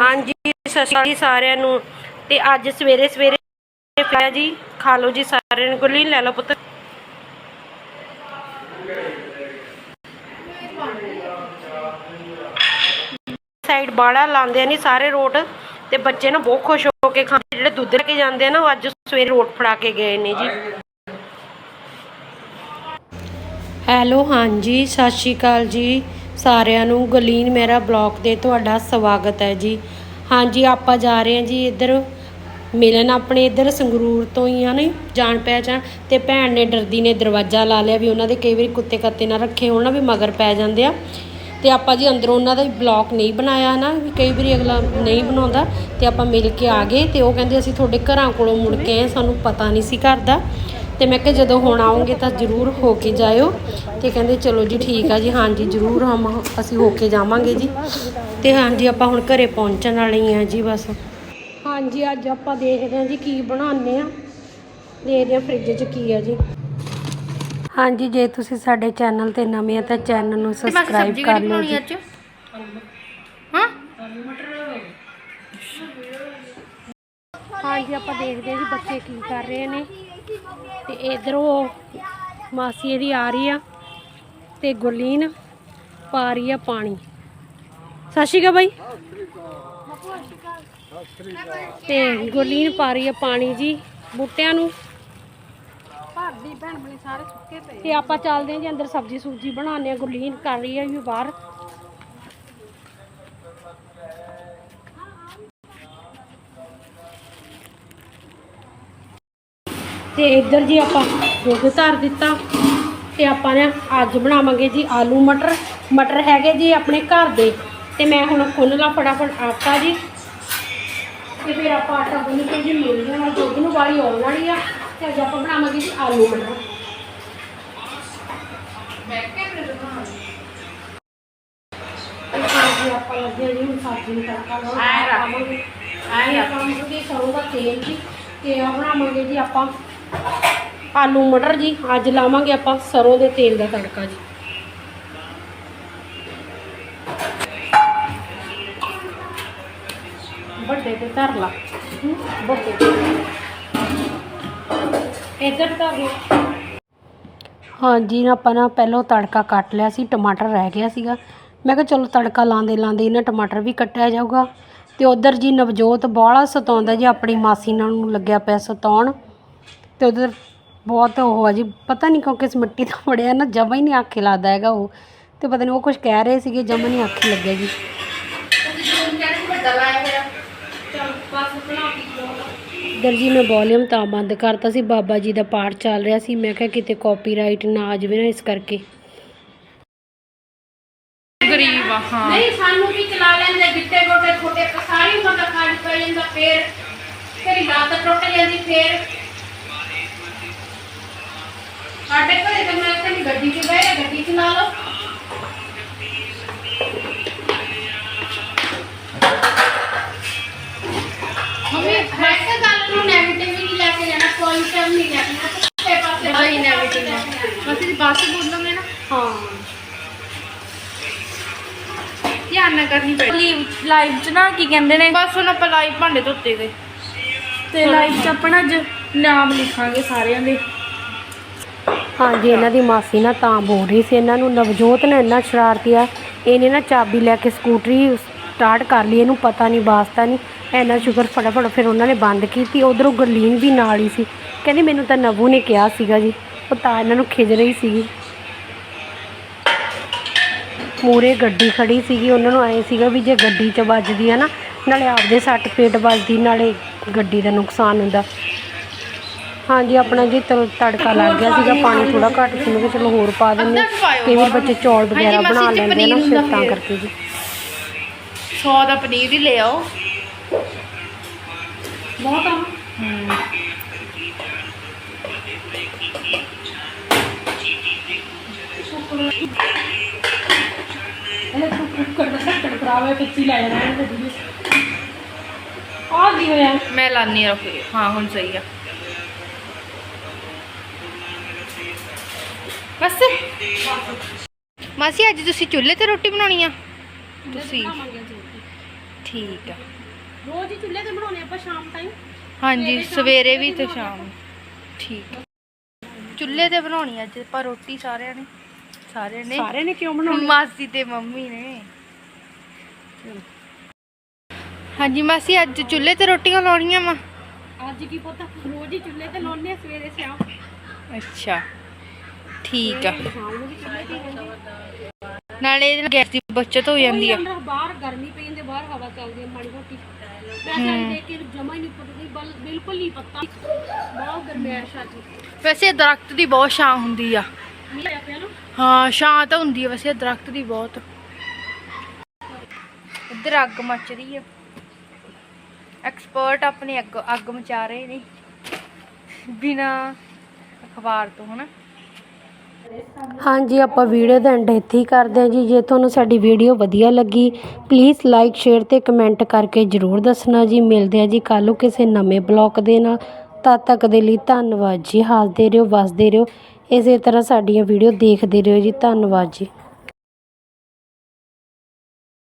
ਹਾਂਜੀ, ਸਤਿ ਸ਼੍ਰੀ ਅਕਾਲ ਸਾਰਿਆਂ ਨੂੰ। ਤੇ ਅੱਜ ਸਵੇਰੇ ਸਵੇਰੇ ਪਿਆ ਜੀ, ਖਾ ਲਓ ਜੀ ਸਾਰਿਆਂ ਨੂੰ ਗੁਰਲੀਨ ਲੈ ਲਓ ਪੁੱਤ। ਸਾਈਡ ਬਾੜਾ ਲਾਉਂਦੇ ਨੇ ਸਾਰੇ ਰੋਟ, ਤੇ ਬੱਚੇ ਨਾ ਬਹੁਤ ਖੁਸ਼ ਹੋ ਕੇ ਖਾਂਦੇ, ਜਿਹੜੇ ਦੁੱਧ ਲੈ ਕੇ ਜਾਂਦੇ ਆ ਨਾ, ਉਹ ਅੱਜ ਸਵੇਰੇ ਰੋਟ ਫੜਾ ਕੇ ਗਏ ਨੇ ਜੀ। ਹੈਲੋ, ਹਾਂਜੀ, ਸਤਿ ਸ਼੍ਰੀ ਅਕਾਲ ਜੀ। ਸਾਰਿਆਂ ਨੂੰ ਗਲੀਨ ਮੇਰਾ ਬਲੌਗ ਦੇ ਤੁਹਾਡਾ ਸਵਾਗਤ ਹੈ ਜੀ। ਹਾਂਜੀ, ਆਪਾਂ ਜਾ ਰਹੇ ਹਾਂ ਜੀ ਇੱਧਰ। ਮਿਲਣ ਆਪਣੇ ਇੱਧਰ ਸੰਗਰੂਰ ਤੋਂ ਹੀ ਆ ਨੇ ਜਾਣ ਪਹਿਚਾਣ। ਤੇ ਭੈਣ ਨੇ ਡਰਦੀ ਨੇ ਦਰਵਾਜ਼ਾ ਲਾ ਲਿਆ ਵੀ ਉਹਨਾਂ ਦੇ ਕਈ ਵਾਰੀ ਕੁੱਤੇ ਕੱਤੇ ਨਾ ਰੱਖੇ ਹੋਣ ਨਾ ਵੀ ਮਗਰ ਪੈ ਜਾਂਦੇ ਆ। ਤੇ ਆਪਾਂ ਜੀ ਅੰਦਰੋਂ ਉਹਨਾਂ ਦਾ ਬਲੌਗ ਨਹੀਂ ਬਣਾਇਆ ਨਾ, ਵੀ ਕਈ ਵਾਰੀ ਅਗਲਾ ਨਹੀਂ ਬਣਾਉਂਦਾ। ਤੇ ਆਪਾਂ ਮਿਲ ਕੇ ਆ ਗਏ ਤੇ ਉਹ ਕਹਿੰਦੇ ਅਸੀਂ ਤੁਹਾਡੇ ਘਰਾਂ ਕੋਲੋਂ ਮੁੜ ਕੇ ਆਏ, ਸਾਨੂੰ ਪਤਾ ਨਹੀਂ ਸੀ ਘਰ ਦਾ। ਤੇ ਮੈਂ ਕਿਹਾ ਜਦੋਂ ਹੁਣ ਆਉਂਗੇ ਤਾਂ ਜ਼ਰੂਰ ਹੋ ਕੇ ਜਾਇਓ। ਤੇ ਕਹਿੰਦੇ ਚਲੋ ਜੀ ਠੀਕ ਆ ਜੀ ਹਾਂਜੀ ਜ਼ਰੂਰ ਹਮ ਅਸੀਂ ਹੋ ਕੇ ਜਾਵਾਂਗੇ ਜੀ। ਤੇ ਹਾਂਜੀ ਆਪਾਂ ਹੁਣ ਘਰੇ ਪਹੁੰਚਣ ਵਾਲੇ ਹੀ ਆ ਜੀ ਬਸ। ਹਾਂਜੀ ਅੱਜ ਆਪਾਂ ਦੇਖਦੇ ਹਾਂ ਜੀ ਕੀ ਬਣਾਉਂਦੇ ਆ ਦੇਖਦੇ ਆ ਫ੍ਰਿਜ 'ਚ ਕੀ ਆ ਜੀ। ਹਾਂਜੀ ਜੇ ਤੁਸੀਂ ਸਾਡੇ ਚੈਨਲ ਤੇ ਨਵੇਂ ਆ ਤਾਂ ਚੈਨਲ ਨੂੰ ਸਬਸਕ੍ਰਾਈਬ ਕਰ ਲਓ ਜੀ। ਹਾਂ? ਹਾਂਜੀ ਆਪਾਂ ਦੇਖਦੇ ਹਾਂ ਜੀ ਬੱਚੇ ਕੀ ਕਰ ਰਹੇ ਨੇ। ਤੇ ਇਧਰੋਂ ਮਾਸੀ ਇਹਦੀ ਆ ਰਹੀ ਆ ਤੇ ਗੁਰਲੀਨ ਪਾ ਰਹੀ ਆ ਪਾਣੀ। ਸਤਿ ਸ਼੍ਰੀ ਅਕਾਲ ਬਾਈ। ਤੇ ਗੁਰਲੀਨ ਪਾ ਰਹੀ ਆ ਪਾਣੀ ਜੀ ਬੂਟਿਆਂ ਨੂੰ। ਭਾਰਦੀ ਭੈਣ ਬਣੇ ਸਾਰੇ ਸੁੱਕੇ ਪਏ ਤੇ ਆਪਾਂ ਚੱਲਦੇ ਹਾਂ ਜੀ ਅੰਦਰ ਸਬਜ਼ੀ ਸੂਜੀ ਬਣਾਉਂਦੇ ਆ। ਗੁਰਲੀਨ ਕਰ ਰਹੀ ਆ ਵੀ ਬਾਹਰ। ਤੇ ਇੱਧਰ ਜੀ ਆਪਾਂ ਦੁੱਧ ਧਰ ਦਿੱਤਾ ਤੇ ਆਪਾਂ ਨੇ ਅੱਜ ਬਣਾਵਾਂਗੇ ਜੀ ਆਲੂ ਮਟਰ। ਮਟਰ ਹੈਗੇ ਜੀ ਆਪਣੇ ਘਰ ਦੇ। ਤੇ ਮੈਂ ਹੁਣ ਖੁੱਲ ਲਾ ਫਟਾਫਟ ਆਟਾ ਜੀ। ਤੇ ਫਿਰ ਆਪਾਂ ਆਟਾ ਗੁੰਨ ਕੇ ਜੀ ਮਿਲ ਜਾਣਾ। ਦੁੱਧ ਨੂੰ ਵਾਲੀ ਆਉਣ ਵਾਲੀ ਆ। ਤੇ ਅੱਜ ਆਪਾਂ ਬਣਾਵਾਂਗੇ ਜੀ ਆਲੂ ਮਟਰ। ਆਪਾਂ ਲੱਗੇ ਹਾਂ ਜੀ ਹੁਣ ਸਬਜ਼ੀ ਨੂੰ ਤੜਕਾ ਲਾਉਣ। ਐਂ ਰੱਖ। ਆਏ ਆਪਾਂ ਨੂੰ ਜੀ ਸਰੋਂ ਦਾ ਤੇਲ ਜੀ। ਤੇ ਆ ਬਣਾਵਾਂਗੇ ਜੀ ਆਪਾਂ ਆਲੂ ਮਟਰ ਜੀ, ਅੱਜ ਲਾਵਾਂਗੇ ਆਪਾਂ ਸਰੋਂ ਦੇ ਤੇਲ ਦਾ ਤੜਕਾ ਜੀ। ਵੱਡੇ ਤੇ ਧਰ ਲਾ। ਵੱਡੇ ਇੱਧਰ ਧਰ ਲਓ ਹਾਂਜੀ, ਆਪਾਂ ਨਾ ਪਹਿਲਾਂ ਤੜਕਾ ਕੱਟ ਲਿਆ ਸੀ, ਟਮਾਟਰ ਰਹਿ ਗਿਆ ਸੀਗਾ। ਮੈਂ ਕਿਹਾ ਚਲੋ ਤੜਕਾ ਲਾਉਂਦੇ ਲਾਉਂਦੇ ਇਹਨਾਂ ਟਮਾਟਰ ਵੀ ਕੱਟਿਆ ਜਾਊਗਾ। ਤੇ ਉਧਰ ਜੀ ਨਵਜੋਤ ਬਾਹਲਾ ਸਤਾਉਂਦਾ ਜੀ, ਆਪਣੀ ਮਾਸੀ ਨਾਲ ਨੂੰ ਲੱਗਿਆ ਪਿਆ ਸਤਾਉਣ। ਤੇ ਉਧਰ ਬਹੁਤ ਉਹ ਆ ਜੀ ਪਤਾ ਨਹੀਂ ਕਿਉਂ ਕਿਸ ਮਿੱਟੀ ਦਾ ਫੜਿਆ ਨਾ ਜਮਾ ਹੀ ਨਹੀਂ ਆਖੇ ਲੱਗਦਾ ਹੈਗਾ ਉਹ। ਤੇ ਪਤਾ ਨਹੀਂ ਉਹ ਕੁਝ ਕਹਿ ਰਹੇ ਸੀਗੇ ਜਮਾ ਨਹੀਂ ਆਖੇ ਲੱਗਿਆ ਜੀ। ਇੱਧਰ ਜੀ ਮੈਂ ਵੋਲਿਊਮ ਤਾਂ ਬੰਦ ਕਰਤਾ ਸੀ ਬਾਬਾ ਜੀ ਦਾ ਪਾਠ ਚੱਲ ਰਿਹਾ ਸੀ। ਮੈਂ ਕਿਹਾ ਕਿਤੇ ਕਾਪੀਰਾਈਟ ਨਾ ਆ ਜਾਵੇ ਨਾ ਇਸ ਕਰਕੇ। ਗਰੀਬ ਆ ਹਾਂ। ਨਹੀਂ ਸਾਨੂੰ ਵੀ ਚਲਾ ਲੈਂਦੇ ਗਿੱਟੇ ਗੋਟੇ ਛੋਟੇ ਸਾਰੀ ਉਮਰ ਦਾ ਖਾਲੀ ਪੈ ਜਾਂਦਾ ਫੇਰ। ਤੇਰੀ ਲੱਤ ਟੁੱਟ ਜਾਂਦੀ ਫੇਰ। ਸਾਡੇ ਘਰੇ ਤਾਂ ਮੈਂ ਕਹਿੰਦੀ ਗੱਡੀ 'ਚ ਬਹਿ ਜਾ ਗੱਡੀ 'ਚ ਲਾ ਲਓ। ਮੰਮੀ ਹੈ ਤਾਂ ਗੱਲ ਨੂੰ ਨੈਗੇਟਿਵ ਲੈ ਕੇ ਜਾਣਾ ਪੋਜ਼ਿਟਿਵ ਨਹੀਂ ਲੈ ਕੇ ਜਾਣਾ ਪੁੱਠੇ ਪਾਸੇ ਬਈ ਨੈਗੇਟਿਵ ਅਸੀਂ ਬਸ ਬੋਲਾਂਗੇ ਨਾ। ਹਾਂ। ਧਿਆਨ ਨਾ ਕਰਨੀ ਪੈਣੀ ਲਾਈਵ ਚ ਨਾ ਕੀ ਕਹਿੰਦੇ ਨੇ? ਬਸ ਹੁਣ ਆਪਾਂ ਲਾਈਵ ਭਾਂਡੇ ਧੋਤੇ ਗਏ। ਤੇ ਲਾਈਵ ਚ ਆਪਣਾ ਅੱਜ ਨਾਮ ਲਿਖਾਂਗੇ ਸਾਰਿਆਂ ਦੇ। ਹਾਂਜੀ, ਇਹਨਾਂ ਦੀ ਮਾਸੀ ਨਾ ਤਾਂ ਬੋਲ ਰਹੀ ਸੀ। ਇਹਨਾਂ ਨੂੰ ਨਵਜੋਤ ਨੇ ਇੰਨਾ ਸ਼ਰਾਰਤੀ ਆ, ਇਹਨੇ ਨਾ ਚਾਬੀ ਲੈ ਕੇ ਸਕੂਟਰੀ ਸਟਾਰਟ ਕਰ ਲਈ, ਇਹਨੂੰ ਪਤਾ ਨਹੀਂ, ਵਾਸਤਾ ਨਹੀਂ। ਇੰਨਾ ਸ਼ੁਕਰ ਫਟਾਫਟ ਫਿਰ ਉਹਨਾਂ ਨੇ ਬੰਦ ਕੀਤੀ। ਉਧਰੋਂ ਗੁਰਲੀਨ ਵੀ ਨਾਲ ਹੀ ਸੀ। ਕਹਿੰਦੀ ਮੈਨੂੰ ਤਾਂ ਨਵੂ ਨੇ ਕਿਹਾ ਸੀਗਾ ਜੀ, ਉਹ ਤਾਂ ਇਹਨਾਂ ਨੂੰ ਖਿਜ ਰਹੀ ਸੀਗੀ। ਮੂਰੇ ਗੱਡੀ ਖੜੀ ਸੀਗੀ, ਉਹਨਾਂ ਨੂੰ ਐ ਸੀਗਾ ਵੀ ਜੇ ਗੱਡੀ 'ਚ ਵੱਜਦੀ ਹੈ ਨਾ, ਨਾਲੇ ਆਪਦੇ ਸੱਟ ਪੇਟ ਵੱਜਦੀ, ਨਾਲੇ ਗੱਡੀ ਦਾ ਨੁਕਸਾਨ ਹੁੰਦਾ। ਹਾਂਜੀ ਆਪਣਾ ਜੀ ਤਲ ਤੜਕਾ ਲੱਗ ਗਿਆ ਸੀਗਾ ਪਾਣੀ ਥੋੜਾ ਘੱਟ ਸੀ ਮੈਂ ਕਿਹਾ ਚਲੋ ਹੋਰ ਪਾ ਦਿੰਦੇ ਹਾਂ। ਕਈ ਵਾਰ ਬੱਚੇ ਚੌਲ ਵਗੈਰਾ ਹਾਂਜੀ, ਬਣਾ ਮਾਸੀ ਜੀ, ਲੈਂਦੇ ਆ ਨਾ ਪਨੀਰ ਫਿਰ ਹੁੰਦਾ ਤਾਂ ਫਿਰ। ਕਰਕੇ ਜੀ। 100 ਦਾ ਪਨੀਰ ਹੀ ਲੈ ਆਓ। ਬਹੁਤ ਆ। ਇਹ ਤੂੰ ਕੁੱਕਰ ਦਾ ਢੱਕਣ ਖਰਾਬ ਹੈ ਪਿੱਛੇ ਲੈ ਜਾਣਾ ਇਹਨੇ ਗੱਡੀ ਵਿੱਚ। ਆ ਕੀ ਹੋਇਆ? ਮੈਂ ਲਾਨੀ ਰੱਖ ਹਾਂ ਹੁਣ ਸਹੀ ਆ। ਬਸ। ਮਾਸੀ ਅੱਜ ਤੁਸੀਂ ਚੁੱਲ੍ਹੇ ਤੇ ਰੋਟੀ ਬਣਾਉਣੀ ਆ? ਤੁਸੀਂ। ਠੀਕ ਆ। ਰੋਜ਼ ਹੀ ਚੁੱਲ੍ਹੇ ਤੇ ਬਣਾਉਣੇ ਆਪਾਂ ਸ਼ਾਮ ਟਾਈਮ ਹਾਂਜੀ ਸਵੇਰੇ ਵੀ ਤੇ ਸ਼ਾਮ। ਠੀਕ ਚੁੱਲ੍ਹੇ ਤੇ ਬਣਾਉਣੀ ਅੱਜ ਆਪਾਂ ਰੋਟੀ ਸਾਰਿਆਂ ਨੇ। ਸਾਰਿਆਂ ਨੇ। ਸਾਰੇ ਨੇ ਕਿਉਂ ਬਣਾਉਣੀ ਮਾਸੀ ਤੇ ਮੰਮੀ ਨੇ। ਹਾਂਜੀ ਮਾਸੀ ਅੱਜ ਚੁੱਲ੍ਹੇ ਤੇ ਰੋਟੀਆਂ ਲਾਉਣੀਆਂ ਵਾ। ਅੱਜ ਕੀ ਪਤਾ? ਰੋਜ਼ ਹੀ ਚੁੱਲ੍ਹੇ ਤੇ ਲਾਉਣੇ ਸਵੇਰੇ ਸ਼ਾਮ। ਅੱਛਾ। ਠੀਕ ਆ। ਨਾਲੇ ਇਹਦੇ ਨਾਲ ਗੈਸ ਦੀ ਬਚਤ ਹੋ ਜਾਂਦੀ ਆ। ਅੰਦਰ ਬਾਹਰ ਗਰਮੀ ਪਈ ਜਾਂਦੀ ਬਾਹਰ ਹਵਾ ਚੱਲਦੀ ਹੈ ਮਾੜੀ ਮੋਟੀ। ਵੈਸੇ ਦੇਖ ਕੇ ਜਮਾ ਹੀ ਨਹੀਂ ਪਤਾ ਬਲ ਬਿਲਕੁਲ ਨਹੀਂ ਪਤਾ। ਬਹੁਤ ਗਰਮੈਸ਼ ਵੈਸੇ ਦਰਖਤ ਦੀ ਬਹੁਤ ਛਾਂ ਹੁੰਦੀ ਆ। ਹਾਂ ਛਾਂ ਤਾਂ ਹੁੰਦੀ ਆ ਵੈਸੇ ਦਰਖਤ ਦੀ ਬਹੁਤ। ਇੱਧਰ ਅੱਗ ਮੱਚ ਰਹੀ ਆ। ਐਕਸਪਰਟ ਆਪਣੀ ਅੱਗ ਅੱਗ ਮਚਾ ਰਹੇ ਨੇ। ਬਿਨਾ ਅਖਬਾਰ ਤੋਂ ਹਨਾ। ਹਾਂਜੀ, ਆਪਾਂ ਵੀਡੀਓ ਦਾ ਐਂਡ ਇੱਥੇ ਹੀ ਕਰਦੇ ਹਾਂ ਜੀ। ਜੇ ਤੁਹਾਨੂੰ ਸਾਡੀ ਵੀਡੀਓ ਵਧੀਆ ਲੱਗੀ ਪਲੀਜ਼ ਲਾਈਕ ਸ਼ੇਅਰ ਤੇ ਕਮੈਂਟ ਕਰਕੇ ਜਰੂਰ ਦੱਸਣਾ ਜੀ। ਮਿਲਦੇ ਆ ਜੀ ਕੱਲ੍ਹ ਨੂੰ ਕਿਸੇ ਨਵੇਂ ਬਲੌਗ ਦੇ ਨਾਲ। ਤਦ ਤੱਕ ਦੇ ਲਈ ਧੰਨਵਾਦ ਜੀ। ਹੱਸਦੇ ਰਹੋ, ਵਸਦੇ ਰਹੋ। ਇਸੇ ਤਰ੍ਹਾਂ ਸਾਡੀਆਂ ਵੀਡੀਓ ਦੇਖਦੇ ਰਹੋ ਜੀ। ਧੰਨਵਾਦ ਜੀ।